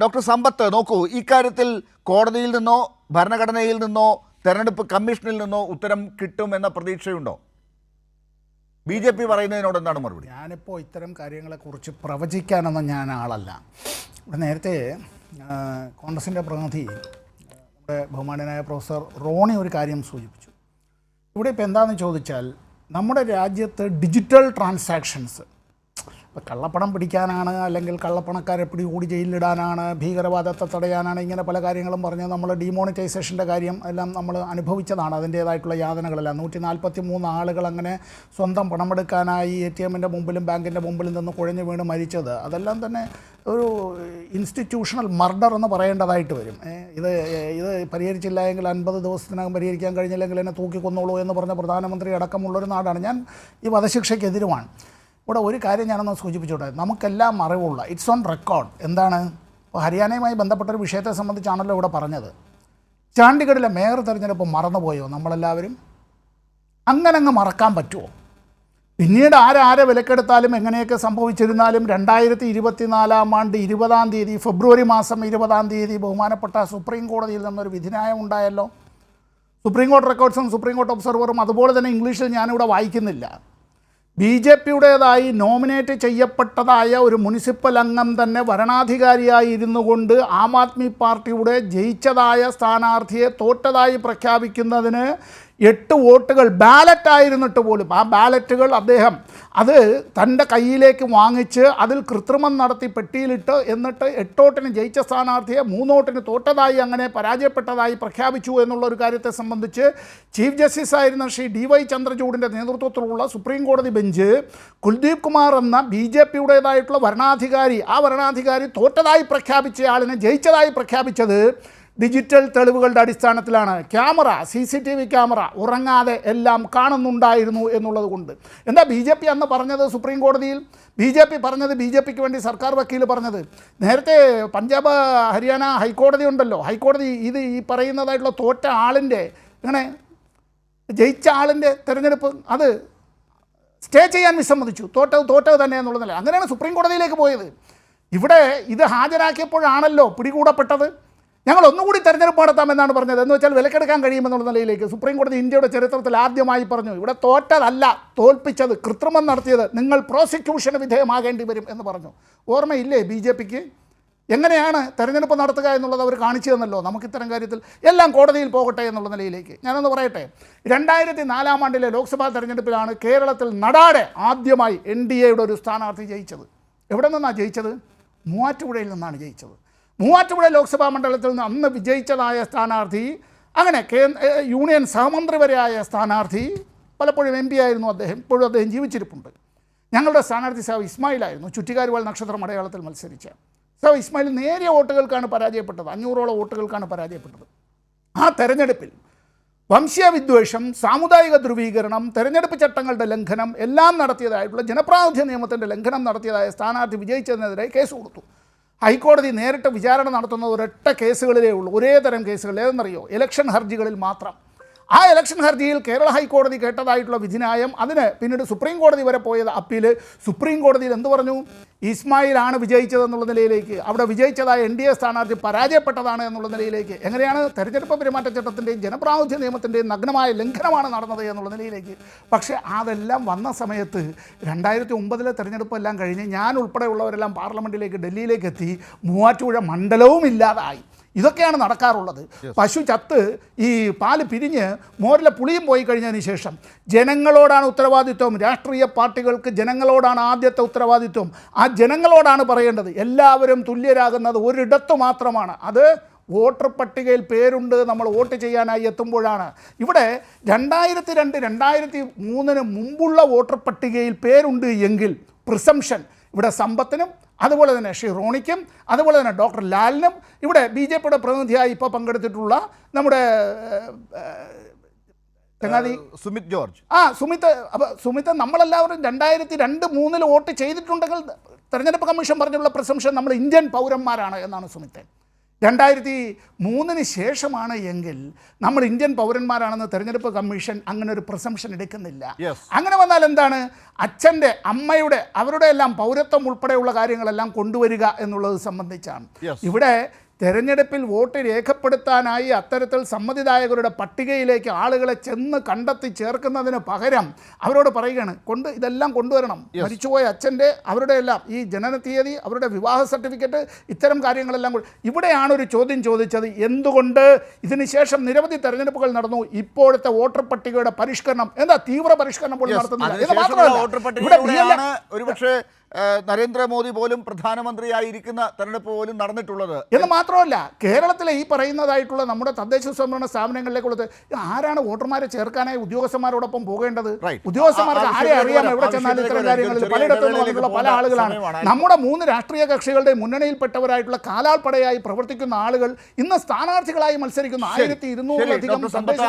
Doctor സമ്പത്ത് നോക്കൂ ഇക്കാര്യത്തിൽ കോടതിയിൽ നിന്നോ ഭരണഘടനയിൽ നിന്നോ തെരഞ്ഞെടുപ്പ് കമ്മീഷനിൽ നിന്നോ ഉത്തരം കിട്ടുമെന്ന പ്രതീക്ഷയുണ്ടോ? ബി ജെ പി പറയുന്നതിനോട് എന്താണ് മറുപടി? ഞാനിപ്പോൾ ഇത്തരം കാര്യങ്ങളെക്കുറിച്ച് പ്രവചിക്കാനൊന്നും ഞാൻ ആളല്ല. ഇവിടെ നേരത്തെ കോൺഗ്രസിന്റെ പ്രതിനിധി നമ്മുടെ ബഹുമാനനായ പ്രൊഫസർ റോണി ഒരു കാര്യം സൂചിപ്പിച്ചു. ഇവിടെ ഇപ്പോൾ എന്താണെന്ന് ചോദിച്ചാൽ നമ്മുടെ രാജ്യത്ത് ഡിജിറ്റൽ ട്രാൻസാക്ഷൻസ് ഇപ്പോൾ കള്ളപ്പണം പിടിക്കാനാണ് അല്ലെങ്കിൽ കള്ളപ്പണക്കാരെ പിടികൂടി ജയിലിലിടാനാണ് ഭീകരവാദത്തെ തടയാനാണ് ഇങ്ങനെ പല കാര്യങ്ങളും പറഞ്ഞ് നമ്മൾ ഡിമോണിറ്റൈസേഷന്റെ കാര്യം എല്ലാം നമ്മൾ അനുഭവിച്ചതാണ്. അതിന്റേതായിട്ടുള്ള യാതനകളെല്ലാം. നൂറ്റി നാൽപ്പത്തി മൂന്ന് ആളുകൾ അങ്ങനെ സ്വന്തം പണമെടുക്കാനായി എ ടി എമ്മിന്റെ മുമ്പിലും ബാങ്കിന്റെ മുമ്പിലും നിന്ന് കുഴഞ്ഞു വീണ് മരിച്ചത്. അതെല്ലാം തന്നെ ഒരു ഇൻസ്റ്റിറ്റ്യൂഷണൽ മർഡർ എന്ന് പറയേണ്ടതായിട്ട് വരും. ഇത് ഇത് പരിഹരിച്ചില്ല എങ്കിൽ അൻപത് ദിവസത്തിനകം പരിഹരിക്കാൻ കഴിഞ്ഞില്ലെങ്കിൽ എന്നെ തൂക്കിക്കൊന്നോളൂ എന്ന് പറഞ്ഞ പ്രധാനമന്ത്രി അടക്കമുള്ളൊരു നാടാണ്. ഞാൻ ഈ വധശിക്ഷയ്ക്കെതിരുമാണ് ഇവിടെ ഒരു കാര്യം ഞാനൊന്ന് സൂചിപ്പിച്ചോട്ടെ. നമുക്കെല്ലാം അറിവുള്ള ഇറ്റ്സ് ഓൺ റെക്കോർഡ് എന്താണ്? ഹരിയാനയുമായി ബന്ധപ്പെട്ട ഒരു വിഷയത്തെ സംബന്ധിച്ചാണല്ലോ ഇവിടെ പറഞ്ഞത്. ചാണ്ടിഗഡിലെ മേയർ തെരഞ്ഞെടുപ്പ് മറന്നുപോയോ നമ്മളെല്ലാവരും? അങ്ങനെ അങ്ങ് മറക്കാൻ പറ്റുമോ പിന്നീട് ആരാരെ വിലക്കെടുത്താലും എങ്ങനെയൊക്കെ സംഭവിച്ചിരുന്നാലും രണ്ടായിരത്തി ഇരുപത്തിനാലാം ആണ്ട് ഇരുപതാം തീയതി ഫെബ്രുവരി മാസം ഇരുപതാം തീയതി ബഹുമാനപ്പെട്ട സുപ്രീം കോടതിയിൽ നിന്നൊരു വിധിന്യായം ഉണ്ടായല്ലോ. സുപ്രീം കോർട്ട് റെക്കോർഡ്സും സുപ്രീം കോർട്ട് ഒബ്സർവറും അതുപോലെ തന്നെ ഇംഗ്ലീഷിൽ ഞാനിവിടെ വായിക്കുന്നില്ല. ബി ജെ പിയുടേതായി നോമിനേറ്റ് ചെയ്യപ്പെട്ടതായ ഒരു മുനിസിപ്പൽ അംഗം തന്നെ വരണാധികാരിയായി ഇരുന്നു കൊണ്ട് ആം ആദ്മി പാർട്ടിയുടെ ജയിച്ചതായ സ്ഥാനാർത്ഥിയെ തോറ്റതായി പ്രഖ്യാപിക്കുന്നതിന് എട്ട് വോട്ടുകൾ ബാലറ്റ് ആയിരുന്നിട്ട് പോലും ആ ബാലറ്റുകൾ അദ്ദേഹം അത് തന്റെ കയ്യിലേക്ക് വാങ്ങിച്ച് അതിൽ കൃത്രിമം നടത്തി പെട്ടിയിലിട്ട് എന്നിട്ട് എട്ടോട്ടിന് ജയിച്ച സ്ഥാനാർത്ഥിയെ മൂന്നോട്ടിന് തോറ്റതായി അങ്ങനെ പരാജയപ്പെട്ടതായി പ്രഖ്യാപിച്ചു എന്നുള്ള ഒരു കാര്യത്തെ സംബന്ധിച്ച് ചീഫ് ജസ്റ്റിസ് ആയിരുന്ന ശ്രീ ഡി വൈ ചന്ദ്രചൂഡിന്റെ നേതൃത്വത്തിലുള്ള സുപ്രീം കോടതി ബെഞ്ച് കുൽദീപ് കുമാർ എന്ന ബി ജെ പിയുടേതായിട്ടുള്ള ഭരണാധികാരി ആ ഭരണാധികാരി തോറ്റതായി പ്രഖ്യാപിച്ചയാളിനെ ജയിച്ചതായി പ്രഖ്യാപിച്ചത് ഡിജിറ്റൽ തെളിവുകളുടെ അടിസ്ഥാനത്തിലാണ്. Camera C C T V camera ഉറങ്ങാതെ എല്ലാം കാണുന്നുണ്ടായിരുന്നു എന്നുള്ളത് കൊണ്ട് എന്താ ബി ജെ പി അന്ന് പറഞ്ഞത് സുപ്രീം കോടതിയിൽ? ബി ജെ പി പറഞ്ഞത് ബി ജെ പിക്ക് വേണ്ടി സർക്കാർ വക്കീൽ പറഞ്ഞത്. നേരത്തെ പഞ്ചാബ് ഹരിയാന ഹൈക്കോടതി ഉണ്ടല്ലോ. ഹൈക്കോടതി ഇത് ഈ പറയുന്നതായിട്ടുള്ള തോറ്റ ആളിന്റെ ഇങ്ങനെ ജയിച്ച ആളിന്റെ തിരഞ്ഞെടുപ്പ് അത് സ്റ്റേ ചെയ്യാൻ വിസമ്മതിച്ചു. തോറ്റത് തോറ്റത് തന്നെ എന്നുള്ളതല്ല അങ്ങനെയാണ് സുപ്രീം കോടതിയിലേക്ക് പോയത്. ഇവിടെ ഇത് ഹാജരാക്കിയപ്പോഴാണല്ലോ പിടികൂടപ്പെട്ടത്. ഞങ്ങൾ ഒന്നുകൂടി തെരഞ്ഞെടുപ്പ് നടത്താമെന്നാണ് പറഞ്ഞത്. എന്ന് വെച്ചാൽ വിലക്കെടുക്കാൻ കഴിയുമെന്നുള്ള നിലയിലേക്ക് സുപ്രീം കോടതി ഇന്ത്യയുടെ ചരിത്രത്തിൽ ആദ്യമായി പറഞ്ഞു ഇവിടെ തോറ്റതല്ല തോൽപ്പിച്ചത് കൃത്രിമം നടത്തിയത് നിങ്ങൾ പ്രോസിക്യൂഷന് വിധേയമാകേണ്ടി വരും എന്ന് പറഞ്ഞു. ഓർമ്മയില്ലേ ബി ജെ പിക്ക്? എങ്ങനെയാണ് തെരഞ്ഞെടുപ്പ് നടത്തുക എന്നുള്ളത് അവർ കാണിച്ചു തന്നല്ലോ നമുക്ക് ഇത്തരം കാര്യത്തിൽ. എല്ലാം കോടതിയിൽ പോകട്ടെ എന്നുള്ള നിലയിലേക്ക്. ഞാനൊന്ന് പറയട്ടെ. രണ്ടായിരത്തി നാലാം ആണ്ടിലെ ലോക്സഭാ തെരഞ്ഞെടുപ്പിലാണ് കേരളത്തിൽ നടാടെ ആദ്യമായി എൻ ഡി എയുടെ ഒരു സ്ഥാനാർത്ഥി ജയിച്ചത്. എവിടെ നിന്നാണ് ജയിച്ചത്? മൂവാറ്റുപുഴയിൽ നിന്നാണ് ജയിച്ചത്. മൂവാറ്റുപുഴ ലോക്സഭാ മണ്ഡലത്തിൽ നിന്ന് അന്ന് വിജയിച്ചതായ സ്ഥാനാർത്ഥി അങ്ങനെ യൂണിയൻ സഹമന്ത്രി വരെയായ സ്ഥാനാർത്ഥി പലപ്പോഴും എം പി ആയിരുന്നു അദ്ദേഹം ഇപ്പോഴും അദ്ദേഹം ജീവിച്ചിരിപ്പുണ്ട്. ഞങ്ങളുടെ സ്ഥാനാർത്ഥി സാവ് ഇസ്മായിലായിരുന്നു ചുറ്റിക്കാരുവാൾ നക്ഷത്രം അടയാളത്തിൽ മത്സരിച്ച. സാവ് ഇസ്മായിൽ നേരിയ വോട്ടുകൾക്കാണ് പരാജയപ്പെട്ടത് അഞ്ഞൂറോളം വോട്ടുകൾക്കാണ് പരാജയപ്പെട്ടത്. ആ തെരഞ്ഞെടുപ്പിൽ വംശീയ വിദ്വേഷം സാമുദായിക ധ്രുവീകരണം തെരഞ്ഞെടുപ്പ് ചട്ടങ്ങളുടെ ലംഘനം എല്ലാം നടത്തിയതായിട്ടുള്ള ജനപ്രാതിനിധ്യ നിയമത്തിന്റെ ലംഘനം നടത്തിയതായ സ്ഥാനാർത്ഥി വിജയിച്ചതിനെതിരെ കേസ് കൊടുത്തു. ഹൈക്കോടതി നേരിട്ട് വിചാരണ നടത്തുന്ന ഒരൊറ്റ കേസുകളിലേ ഉള്ളൂ. ഒരേ തരം കേസുകൾ. ഏതെന്നറിയോ? ഇലക്ഷൻ ഹർജികളിൽ മാത്രം. ആ ഇലക്ഷൻ ഹർജിയിൽ കേരള ഹൈക്കോടതി കേട്ടതായിട്ടുള്ള വിധിന്യായം അതിന് പിന്നീട് സുപ്രീം കോടതി വരെ പോയത് അപ്പീൽ സുപ്രീം കോടതിയിൽ എന്ത് പറഞ്ഞു? ഇസ്മായിലാണ് വിജയിച്ചതെന്നുള്ള നിലയിലേക്ക്. അവിടെ വിജയിച്ചതായ എൻ ഡി എ സ്ഥാനാർത്ഥി പരാജയപ്പെട്ടതാണ് എന്നുള്ള നിലയിലേക്ക്. എങ്ങനെയാണ് തെരഞ്ഞെടുപ്പ് പെരുമാറ്റച്ചട്ടത്തിന്റെയും ജനപ്രാതിനിധ്യ നിയമത്തിന്റെയും നഗ്നമായ ലംഘനമാണ് നടന്നത് എന്നുള്ള നിലയിലേക്ക്. പക്ഷേ അതെല്ലാം വന്ന സമയത്ത് രണ്ടായിരത്തി ഒമ്പതിലെ തെരഞ്ഞെടുപ്പ് എല്ലാം കഴിഞ്ഞ് ഞാൻ ഉൾപ്പെടെയുള്ളവരെല്ലാം പാർലമെന്റിലേക്ക് ഡൽഹിയിലേക്ക് എത്തി. മൂവാറ്റുപുഴ മണ്ഡലവും ഇല്ലാതായി. ഇതൊക്കെയാണ് നടക്കാറുള്ളത്. പശു ചത്ത് ഈ പാൽ പിരിഞ്ഞ് മോരിലെ പുളിയും പോയി കഴിഞ്ഞതിന് ശേഷം ജനങ്ങളോടാണ് ഉത്തരവാദിത്വം. രാഷ്ട്രീയ പാർട്ടികൾക്ക് ജനങ്ങളോടാണ് ആദ്യത്തെ ഉത്തരവാദിത്വം. ആ ജനങ്ങളോടാണ് പറയേണ്ടത്. എല്ലാവരും തുല്യരാകുന്നത് ഒരിടത്ത് മാത്രമാണ്. അത് വോട്ടർ പട്ടികയിൽ പേരുണ്ട്. നമ്മൾ വോട്ട് ചെയ്യാനായി എത്തുമ്പോഴാണ്. ഇവിടെ രണ്ടായിരത്തി രണ്ട് രണ്ടായിരത്തി മൂന്നിന് മുമ്പുള്ള വോട്ടർ പട്ടികയിൽ പേരുണ്ട് എങ്കിൽ പ്രിസംഷൻ ഇവിടെ സമ്പത്തിനും അതുപോലെ തന്നെ ശ്രീ റോണിക്കും അതുപോലെ തന്നെ ഡോക്ടർ ലാലിനും ഇവിടെ ബി ജെ പിയുടെ പ്രതിനിധിയായി ഇപ്പോൾ പങ്കെടുത്തിട്ടുള്ള നമ്മുടെ സുമിത് ജോർജ്. ആ സുമിത്ത് അപ്പോൾ സുമിത്ത് നമ്മളെല്ലാവരും രണ്ടായിരത്തി രണ്ട് മൂന്നിൽ വോട്ട് ചെയ്തിട്ടുണ്ടെങ്കിൽ തെരഞ്ഞെടുപ്പ് കമ്മീഷൻ പറഞ്ഞുള്ള പ്രശംസ നമ്മൾ ഇന്ത്യൻ പൗരന്മാരാണ് എന്നാണ് സുമിത്ത് രണ്ടായിരത്തി മൂന്നിന് ശേഷമാണ് എങ്കിൽ നമ്മൾ ഇന്ത്യൻ പൗരന്മാരാണെന്ന് തെരഞ്ഞെടുപ്പ് കമ്മീഷൻ അങ്ങനെ ഒരു പ്രസംഷൻ എടുക്കുന്നില്ല. അങ്ങനെ വന്നാൽ എന്താണ്? അച്ഛന്റെ അമ്മയുടെ അവരുടെ എല്ലാം പൗരത്വം ഉൾപ്പെടെയുള്ള കാര്യങ്ങളെല്ലാം കൊണ്ടുവരിക എന്നുള്ളത് സംബന്ധിച്ചാണ്. ഇവിടെ തെരഞ്ഞെടുപ്പിൽ വോട്ട് രേഖപ്പെടുത്താനായി അത്തരത്തിൽ സമ്മതിദായകരുടെ പട്ടികയിലേക്ക് ആളുകളെ ചെന്ന് കണ്ടെത്തി ചേർക്കുന്നതിന് പകരം അവരോട് പറയുകയാണ് കൊണ്ട് ഇതെല്ലാം കൊണ്ടുവരണം. മരിച്ചുപോയ അച്ഛന്റെ അവരുടെ എല്ലാം ഈ ജനന തീയതി അവരുടെ വിവാഹ സർട്ടിഫിക്കറ്റ് ഇത്തരം കാര്യങ്ങളെല്ലാം കൂടി ഇവിടെയാണ് ഒരു ചോദ്യം ചോദിച്ചത്. എന്തുകൊണ്ട് ഇതിനുശേഷം നിരവധി തെരഞ്ഞെടുപ്പുകൾ നടന്നു ഇപ്പോഴത്തെ വോട്ടർ പട്ടികയുടെ പരിഷ്കരണം എന്താ തീവ്ര പരിഷ്കരണം പോലും നടത്തുന്നില്ല? ഇത് മാത്രമല്ല നരേന്ദ്രമോദി പോലും പ്രധാനമന്ത്രിയായിരിക്കുന്ന തെരഞ്ഞെടുപ്പ് പോലും നടന്നിട്ടുള്ളത്. എന്ന് മാത്രമല്ല കേരളത്തിലെ ഈ പറയുന്നതായിട്ടുള്ള നമ്മുടെ തദ്ദേശ സ്വയംഭരണ സ്ഥാപനങ്ങളിലേക്കുള്ളത് ആരാണ് വോട്ടർമാരെ ചേർക്കാനായി ഉദ്യോഗസ്ഥന്മാരോടൊപ്പം പോകേണ്ടത്. ഉദ്യോഗസ്ഥന്മാർക്ക് ആരെ അറിയാം? എവിടെ ചെന്നാലും ഇത്തരം കാര്യങ്ങളിൽ. പലയിടത്തും പല ആളുകളാണ്. നമ്മുടെ മൂന്ന് രാഷ്ട്രീയ കക്ഷികളുടെ മുന്നണിയിൽപ്പെട്ടവരായിട്ടുള്ള കാലാൾപ്പടയായി പ്രവർത്തിക്കുന്ന ആളുകൾ ഇന്ന് സ്ഥാനാർത്ഥികളായി മത്സരിക്കുന്ന. ആയിരത്തി ഇരുന്നൂറിലധികം തദ്ദേശ